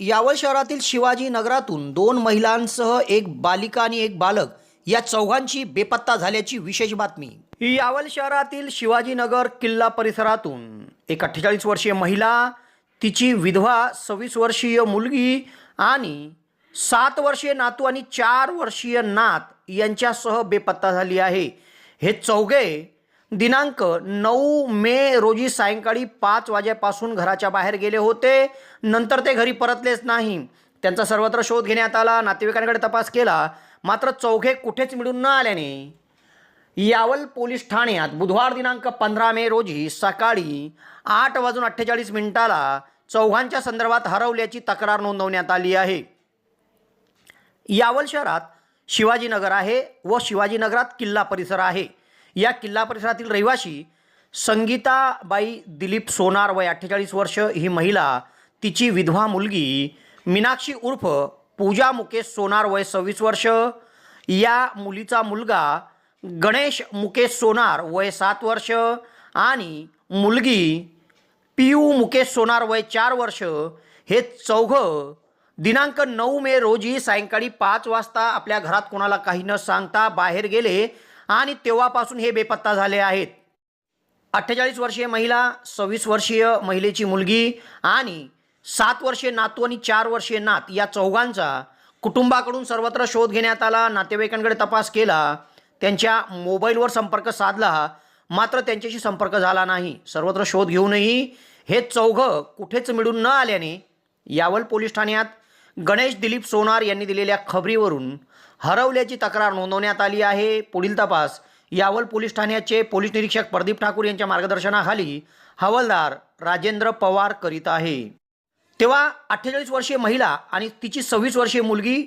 यावल शहरातील शिवाजी नगरातून दोन महिलांसह एक बालिका आणि एक बालक या चौघांची बेपत्ता झाल्याची विशेष बातमी. यावल शहरातील शिवाजीनगर किल्ला परिसरातून एक अठ्ठेचाळीस वर्षीय महिला तिची विधवा सव्वीस वर्षीय मुलगी आणि सात वर्षीय नातू आणि चार वर्षीय नात यांच्यासह बेपत्ता झाली आहे. हे चौघे दिनांक नऊ मे रोजी सायंकाळी पाच वाजेपासून घराच्या बाहेर गेले होते. नंतर ते घरी परतलेच नाही. त्यांचा सर्वत्र शोध घेण्यात आला. नातेवाईकांकडे तपास केला. मात्र चौघे कुठेच मिळून न आल्याने यावल पोलीस ठाण्यात बुधवार दिनांक पंधरा मे रोजी सकाळी आठ वाजून अठ्ठेचाळीस मिनिटाला चौघांच्या संदर्भात हरवल्याची तक्रार नोंदवण्यात आली आहे. यावल शहरात शिवाजीनगर आहे व शिवाजीनगरात किल्ला परिसर आहे. या किल्ला परिसरातील रहिवाशी संगीताबाई दिलीप सोनार वय अठ्ठेचाळीस वर्ष. ही महिला तिची विधवा मुलगी मीनाक्षी उर्फ पूजा मुकेश सोनार वय सव्वीस वर्ष. या मुलीचा मुलगा गणेश मुकेश सोनार वय सात वर्ष आणि मुलगी पियू मुकेश सोनार वय चार वर्ष. हे चौघं दिनांक नऊ मे रोजी सायंकाळी पाच वाजता आपल्या घरात कोणाला काही न सांगता बाहेर गेले आणि तेव्हापासून हे बेपत्ता झाले आहेत. अठ्ठेचाळीस वर्षीय महिला सव्वीस वर्षीय महिलेची मुलगी आणि सात वर्षीय नातू आणि चार वर्षीय नात या चौघांचा कुटुंबाकडून सर्वत्र शोध घेण्यात आला नातेवाईकांकडे तपास केला. त्यांच्या मोबाईलवर संपर्क साधला. मात्र त्यांच्याशी संपर्क झाला नाही. सर्वत्र शोध घेऊनही हे चौघं कुठेच मिळून न आल्याने यावल पोलीस ठाण्यात गणेश दिलीप सोनार यांनी दिलेल्या खबरीवरून हरवल्याची तक्रार नोंदवण्यात आली आहे. पुढील तपास. यावल पोलीस ठाण्याचे पोलीस निरीक्षक प्रदीप ठाकूर यांच्या मार्गदर्शनाखाली हवालदार राजेंद्र पवार करीत आहे. तेव्हा अठ्ठेचाळीस वर्षीय महिला आणि तिची सव्वीस वर्षीय मुलगी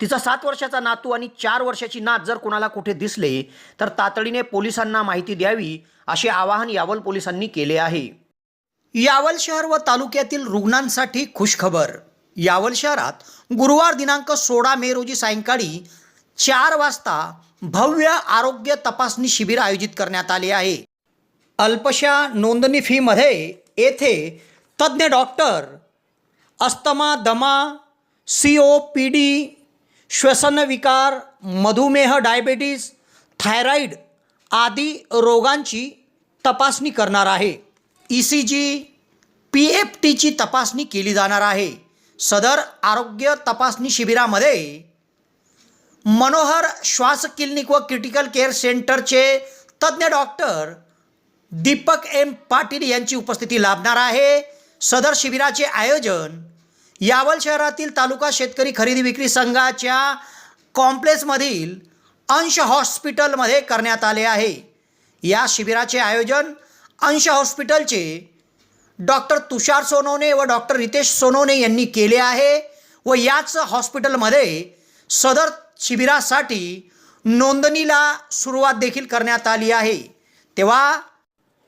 तिचा सात वर्षाचा नातू आणि चार वर्षाची नात जर कोणाला कुठे दिसले तर तातडीने पोलिसांना माहिती द्यावी असे आवाहन यावल पोलिसांनी केले आहे. यावल शहर व तालुक्यातील रुग्णांसाठी खुशखबर यावल शहरात गुरुवार दिनांक सोळा मे रोजी सायंकाळी चार वाजता भव्य आरोग्य तपासणी शिबिर आयोजित करण्यात आले आहे. अल्पशा नोंदणी फीमध्ये येथे तज्ज्ञ डॉक्टर अस्तमा दमा सी ओ पी डी श्वसनविकार मधुमेह डायबेटीस थायरॉईड आदी रोगांची तपासणी करणार आहे. E C G P F टीची तपासणी केली जाणार आहे. सदर आरोग्य तपासणी शिबिरामध्ये मनोहर श्वास क्लिनिक व क्रिटिकल केअर सेंटरचे तज्ज्ञ डॉक्टर दीपक एम पाटील यांची उपस्थिती लाभणार आहे. सदर शिबिराचे आयोजन यावल शहरातील तालुका शेतकरी खरेदी विक्री संघाच्या कॉम्प्लेक्समधील अंश हॉस्पिटलमध्ये करण्यात आले आहे. या शिबिराचे आयोजन अंश हॉस्पिटलचे डॉक्टर तुषार सोनवणे व डॉक्टर रितेश सोनवणे यांनी केले आहे. व याच हॉस्पिटलमध्ये सदर शिबिरासाठी नोंदणीला सुरुवात देखील करण्यात आली आहे. तेव्हा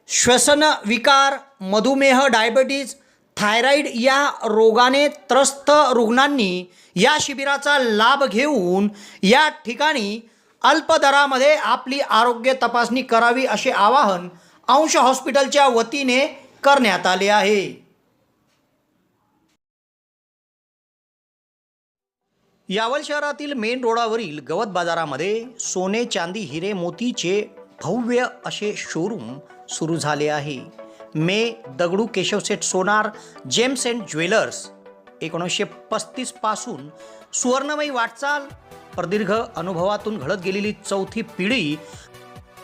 श्वसन विकार मधुमेह डायबेटीज थायरॉईड या रोगाने त्रस्त रुग्णांनी या शिबिराचा लाभ घेऊन या ठिकाणी अल्प दरामध्ये आपली आरोग्य तपासणी करावी असे आवाहन अंश हॉस्पिटलच्या वतीने करण्यात आले आहे. यावल शहरातील मेन रोडावरील गवत बाजारामध्ये सोने चांदी हिरे मोतीचे भव्य असे शोरूम सुरू झाले आहे. मे Dagdu Keshavseth Sonar gems and jewellers एकोणीसशे पस्तीसपासून सुवर्णमयी वाटचाल प्रदीर्घ अनुभवातून घडत गेलेली चौथी पिढी